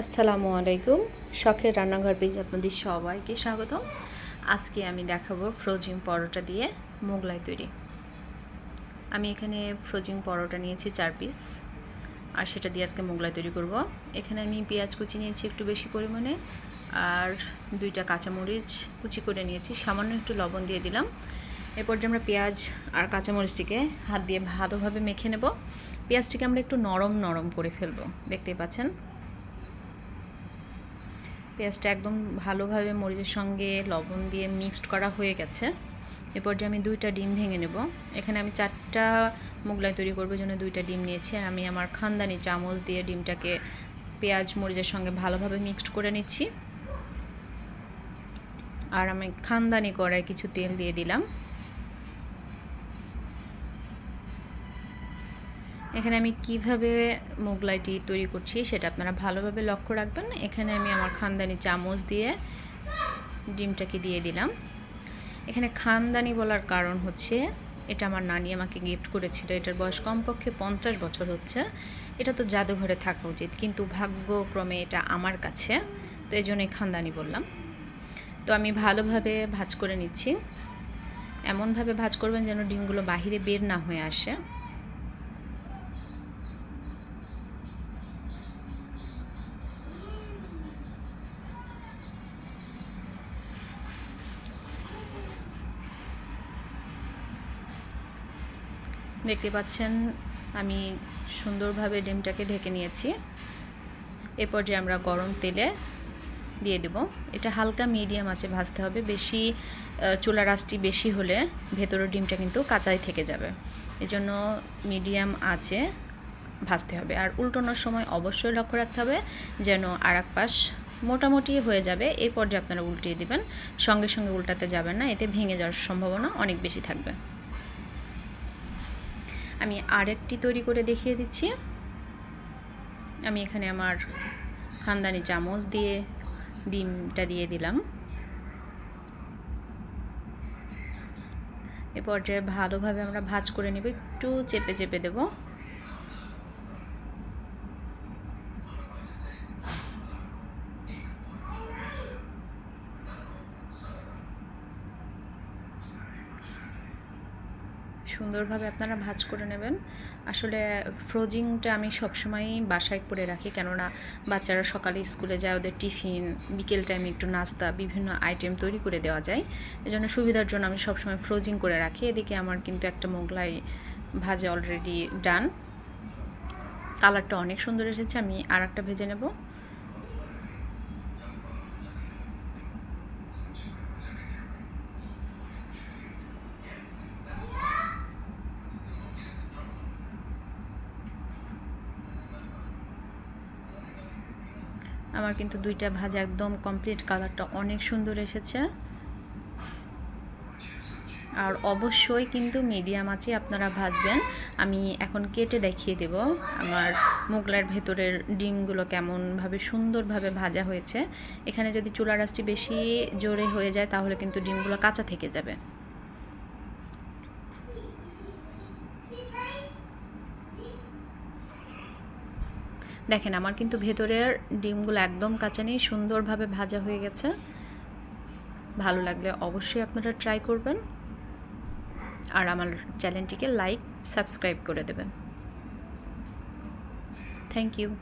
আসসালামু আলাইকুম। শখের রান্নাঘর পেজ আপনাদের সবাইকে স্বাগত আজকে আমি দেখাবো ফ্রোজিং পরোটা দিয়ে মোগলাই তৈরি। আমি এখানে ফ্রোজিং পরোটা নিয়েছি চার পিস, আর সেটা দিয়ে আজকে মোগলাই তৈরি করব। এখানে আমি পেঁয়াজ কুচি নিয়েছি একটু বেশি পরিমাণে, আর দুইটা কাঁচামরিচ কুচি করে নিয়েছি। সামান্য একটু লবণ দিয়ে দিলাম। এরপর যে আমরা পেঁয়াজ আর কাঁচামরিচটিকে হাত দিয়ে ভালোভাবে মেখে নেব। পেঁয়াজটিকে আমরা একটু নরম নরম করে ফেলব, দেখতেই পাচ্ছেন? পেঁয়াজটা একদম ভালোভাবে মরিচের সঙ্গে লবণ দিয়ে মিক্সড করা হয়ে গেছে। এরপর যে আমি দুইটা ডিম ভেঙে নেব। এখানে আমি চারটা মোগলাই তৈরি করব জন্য দুইটা ডিম নিয়েছি। আমি আমার খানদানি চামচ দিয়ে ডিমটাকে পেঁয়াজ, মরিচের সঙ্গে ভালোভাবে মিক্সড করে নিচ্ছি। আর আমি খানদানি কড়াই কিছু তেল দিয়ে দিলাম। এখানে আমি কীভাবে মোগলাইটি তৈরি করছি সেটা আপনারা ভালোভাবে লক্ষ্য রাখবেন। এখানে আমি আমার খানদানি চামচ দিয়ে ডিমটাকে দিয়ে দিলাম। এখানে খানদানি বলার কারণ হচ্ছে, এটা আমার নানি আমাকে গিফট করেছিল। এটার বয়স কমপক্ষে পঞ্চাশ বছর হচ্ছে। এটা তো জাদুঘরে থাকা উচিত, কিন্তু ভাগ্যক্রমে এটা আমার কাছে। তো এই জন্যই খানদানি বললাম। তো আমি ভালোভাবে ভাজ করে নিচ্ছি। এমনভাবে ভাজ করবেন যেন ডিমগুলো বাহিরে বের না হয়ে আসে। দেখতে পাচ্ছেন, আমি সুন্দরভাবে ডিমটাকে ঢেকে নিয়েছি। এ পর্যায়ে আমরা গরম তেলে দিয়ে দেব। এটা হালকা মিডিয়াম আছে ভাজতে হবে। বেশি চুলা রাসটি বেশি হলে ভেতরের ডিমটা কিন্তু কাঁচাই থেকে যাবে। এজন্য মিডিয়াম আছে ভাজতে হবে। আর উল্টানোর সময় অবশ্যই লক্ষ্য রাখতে হবে যেন আর এক পাশ মোটামুটি হয়ে যাবে। এই পর্যায়ে আপনারা উল্টিয়ে দিবেন। সঙ্গে সঙ্গে উল্টাতে যাবেন না। এতে ভেঙে যাওয়ার সম্ভাবনা অনেক বেশি থাকবে। আমি আরেকটি তৈরি করে দেখিয়ে দিচ্ছি। আমি এখানে আমার খানদানি চামচ দিয়ে ডিমটা দিয়ে দিলাম। এ পর্যায়ে ভালোভাবে আমরা ভাজ করে নেব, একটু চেপে চেপে দেবো। সুন্দরভাবে আপনারা ভাজ করে নেবেন। আসলে ফ্রোজিংটা আমি সবসময়ই বাসায় করে রাখি, কেননা বাচ্চারা সকালে স্কুলে যায়, ওদের টিফিন, বিকেল টাইমে একটু নাস্তা, বিভিন্ন আইটেম তৈরি করে দেওয়া যায়। এজন্য সুবিধার জন্য আমি সবসময় ফ্রোজিং করে রাখি। এদিকে আমার কিন্তু একটা মোগলাই ভাজে অলরেডি ডান কালারটা অনেক সুন্দর এসেছে, আমি আর একটা ভেজে নেব। আমার কিন্তু দুইটা ভাজা একদম কমপ্লিট কালারটা অনেক সুন্দর এসেছে। আর অবশ্যই কিন্তু মিডিয়াম আছে আপনারা ভাজবেন। আমি এখন কেটে দেখিয়ে দেব আমার মোগলার ভেতরের ডিমগুলো কেমনভাবে সুন্দরভাবে ভাজা হয়েছে। এখানে যদি চুলা রাসটি বেশি জোরে হয়ে যায় তাহলে কিন্তু ডিমগুলো কাঁচা থেকে যাবে। দেখেন, আমার কিন্তু ভেতরের ডিমগুলো একদম কাঁচা নেই, সুন্দরভাবে ভাজা হয়ে গেছে। ভালো লাগলে অবশ্যই আপনারা ট্রাই করবেন। আর আমার চ্যানেলটিকে লাইক সাবস্ক্রাইব করে দেবেন। Thank you